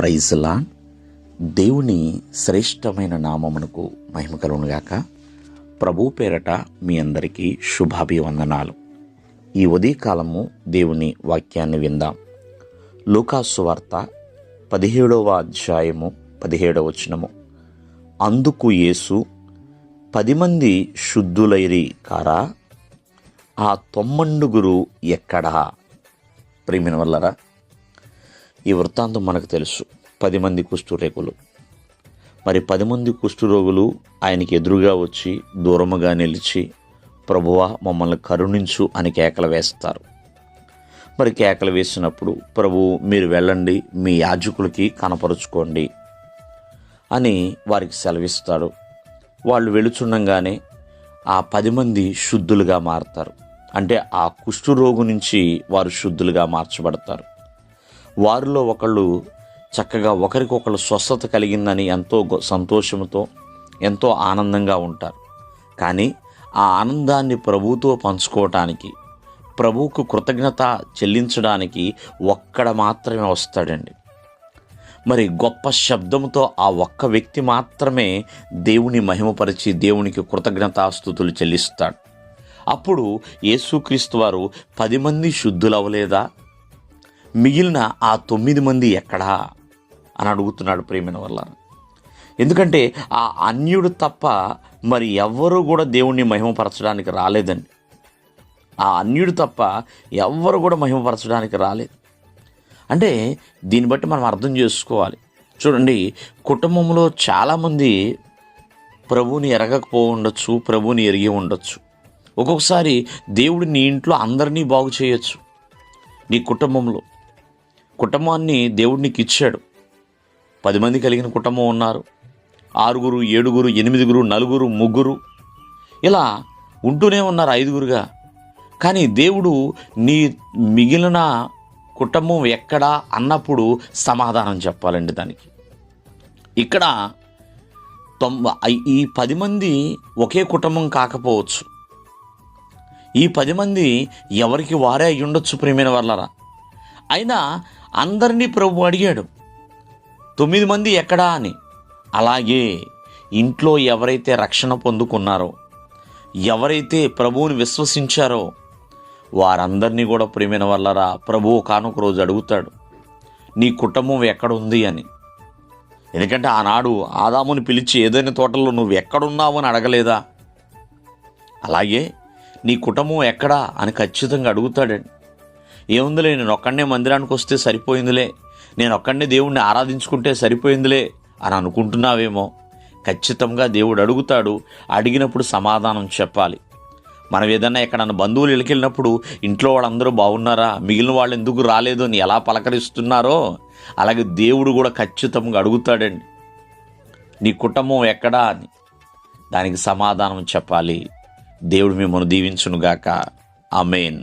ప్రైజ్లా దేవుని శ్రేష్టమైన నామమునకు మహిమ కలుగునుగాక ప్రభు పేరట మీ అందరికీ శుభాభివందనాలు. ఈ ఉదయకాలము దేవుని వాక్యాన్ని విందాం. లూకాసు వార్త పదిహేడవ అధ్యాయము పదిహేడవ వచనము. అందుకు యేసు పది మంది శుద్ధులైరి కారా? ఆ తొమ్మండుగురు ఎక్కడా? ప్రేమిన వల్లరా ఈ వృత్తాంతం మనకు తెలుసు. పది మంది కుష్ఠురేకులు. మరి పది మంది కుష్ఠురోగులు ఆయనకి ఎదురుగా వచ్చి దూరముగా నిలిచి ప్రభువా మమ్మల్ని కరుణించు అని కేకలు వేస్తారు. మరి కేకలు వేసినప్పుడు ప్రభు మీరు వెళ్ళండి మీ యాజకులకి కనపరుచుకోండి అని వారికి సెలవిస్తాడు. వాళ్ళు వెళుచుండగానే ఆ పది మంది శుద్ధులుగా మారతారు. అంటే ఆ కుష్ఠురోగు నుంచి వారు శుద్ధులుగా మార్చబడతారు. వారిలో ఒకళ్ళు చక్కగా ఒకరికొకరు స్వస్థత కలిగిందని ఎంతో గొ- సంతోషంతో ఎంతో ఆనందంగా ఉంటారు. కానీ ఆ ఆనందాన్ని ప్రభుతో పంచుకోవటానికి ప్రభువుకు కృతజ్ఞత చెల్లించడానికి ఒక్కడ మాత్రమే వస్తాడండి. మరి గొప్ప శబ్దంతో ఆ ఒక్క వ్యక్తి మాత్రమే దేవుని మహిమపరిచి దేవునికి కృతజ్ఞతాస్థుతులు చెల్లిస్తాడు. అప్పుడు యేసుక్రీస్తు వారు పది మంది శుద్ధులవలేదా మిగిలిన ఆ తొమ్మిది మంది ఎక్కడా? అని అడుగుతున్నాడు ప్రేమిన వల్ల. ఎందుకంటే ఆ అన్యుడు తప్ప మరి ఎవ్వరూ కూడా దేవుణ్ణి మహిమపరచడానికి రాలేదండి. ఆ అన్యుడు తప్ప ఎవ్వరు కూడా మహిమపరచడానికి రాలేదు. అంటే దీన్ని బట్టి మనం అర్థం చేసుకోవాలి. చూడండి కుటుంబంలో చాలామంది ప్రభువుని ఎరగకపో ఉండొచ్చు ప్రభువుని ఎరిగి ఉండొచ్చు. ఒక్కొక్కసారి దేవుడు నీ ఇంట్లో అందరినీ బాగు చేయొచ్చు. నీ కుటుంబంలో. కుటుంబాన్ని దేవుడు నీకు ఇచ్చాడు పది మంది కలిగిన కుటుంబం ఉన్నారు. ఆరుగురు ఏడుగురు ఎనిమిదిగురు నలుగురు ముగ్గురు. ఇలా ఉంటూనే ఉన్నారు ఐదుగురుగా. కానీ దేవుడు నీ మిగిలిన కుటుంబం ఎక్కడా అన్నప్పుడు సమాధానం చెప్పాలండి దానికి. ఇక్కడ తొంభై ఈ పది మంది ఒకే కుటుంబం కాకపోవచ్చు. ఈ పది మంది ఎవరికి వారే అయ్యుండొచ్చు ప్రియమైన వాళ్ళరా అయినా అందరినీ ప్రభు అడిగాడు. తొమ్మిది మంది ఎక్కడా? అని. అలాగే ఇంట్లో ఎవరైతే రక్షణ పొందుకున్నారో ఎవరైతే ప్రభువుని విశ్వసించారో వారందరినీ కూడా ప్రేమిన వల్లరా ప్రభువు కానొక రోజు అడుగుతాడు. నీ కుటుంబం ఎక్కడ ఉంది అని. ఎందుకంటే ఆనాడు ఆదాముని పిలిచి ఏదైనా తోటలో నువ్వు ఎక్కడున్నావు అని అడగలేదా? అలాగే నీ కుటుంబం ఎక్కడా? అని ఖచ్చితంగా అడుగుతాడండి. ఏముందిలే నేను ఒక్కడనే మందిరానికి వస్తే సరిపోయిందిలే. నేను ఒక్కడనే దేవుణ్ణి ఆరాధించుకుంటే సరిపోయిందిలే అని అనుకుంటున్నావేమో. ఖచ్చితంగా దేవుడు అడుగుతాడు అడిగినప్పుడు సమాధానం చెప్పాలి. మనం ఏదన్నా ఎక్కడన్నా బంధువులు ఇళ్ళకెళ్ళినప్పుడు ఇంట్లో వాళ్ళందరూ బాగున్నారా? మిగిలిన వాళ్ళు ఎందుకు రాలేదు అని ఎలా పలకరిస్తున్నారో? అలాగే దేవుడు కూడా ఖచ్చితంగా అడుగుతాడండి. నీ కుటుంబం ఎక్కడా అని. దానికి సమాధానం చెప్పాలి. దేవుడు మిమ్మల్ని దీవించునుగాక. మెయిన్